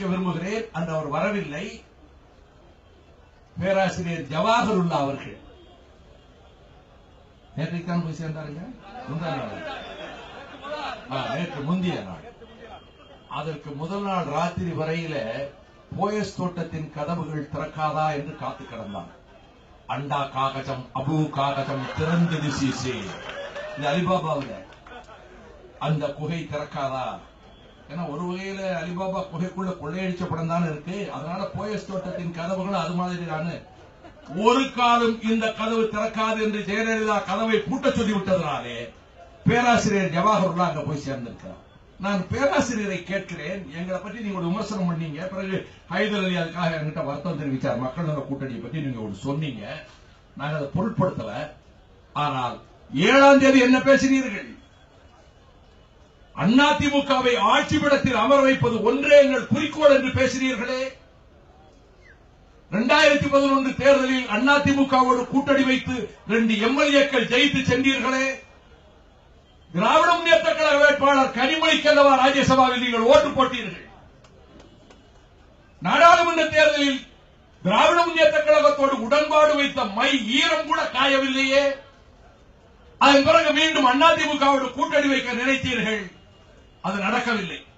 தெரிவிக்க விரும்புகிறேன் அன்று அவர் வரவில்லை. பேராசிரியர் ஜவாஹருல்லா அவர்கள். நேற்றைக்கு போய் சேர்ந்தாருங்க? முந்தா நாள். நேற்று முந்தைய நாள். அதற்கு முதல் நாள் ராத்திரி வரையில போயஸ் தோட்டத்தின் கதவுகள் திறக்காதா என்று காத்து கிடந்தான். அண்டா காகஜம் அபு காகஜம் திறந்தது சீசே. இது அலிபாபாவில் அந்த குகை திறக்காதா? ஏன்னா ஒரு வகையில அலிபாபா குகைக்குள்ள கொள்ளையடிச்ச படம் தானே இருக்கு. அதனால போயஸ் தோட்டத்தின் கதவுகள் அது மாதிரி தானே ஒரு காலம் இந்த கதவு திறக்காது என்று ஜெயலலிதா கதவை பூட்ட சொல்லி விட்டதனாலே பேராசிரியர் ஜவாஹர்லா அங்க போய் சேர்ந்திருக்கிறார். நான் பேராசிரியரை கேட்கிறேன். எங்களை பற்றி நீங்க ஒரு விமர்சனம் பண்ணீங்க. பிறகு ஹைதர் அலி அதுக்காக என்கிட்ட வருத்தம் தெரிவித்தார். மக்கள் நல கூட்டணியை பற்றி நீங்க ஒரு சொன்னீங்க. நாங்க அதை பொருட்படுத்தல. ஆனால் ஏழாம் தேதி என்ன பேசினீர்கள்? அதிமுகவை ஆட்சிபடத்தில் அமர வைப்பது ஒன்றே எங்கள் குறிக்கோள் என்று பேசினீர்களே. இரண்டாயிரத்தி பதினொன்று தேர்தலில் அதிமுகவோடு கூட்டணி வைத்து ரெண்டு எம்எல்ஏக்கள் ஜெயித்து சென்றீர்களே. திராவிட முன்னேற்ற கழக வேட்பாளர் கனிமொழிக்கல்லவா ராஜ்யசபாவில் நீங்கள் ஓட்டு போட்டீர்கள். நாடாளுமன்ற தேர்தலில் திராவிட முன்னேற்ற கழகத்தோடு உடன்பாடு வைத்த மை ஈரம் கூட காயவில்லையே. அதன் பிறகு மீண்டும் அதிமுகவோடு கூட்டணி வைக்க நினைத்தீர்கள். அது நடக்கவில்லை.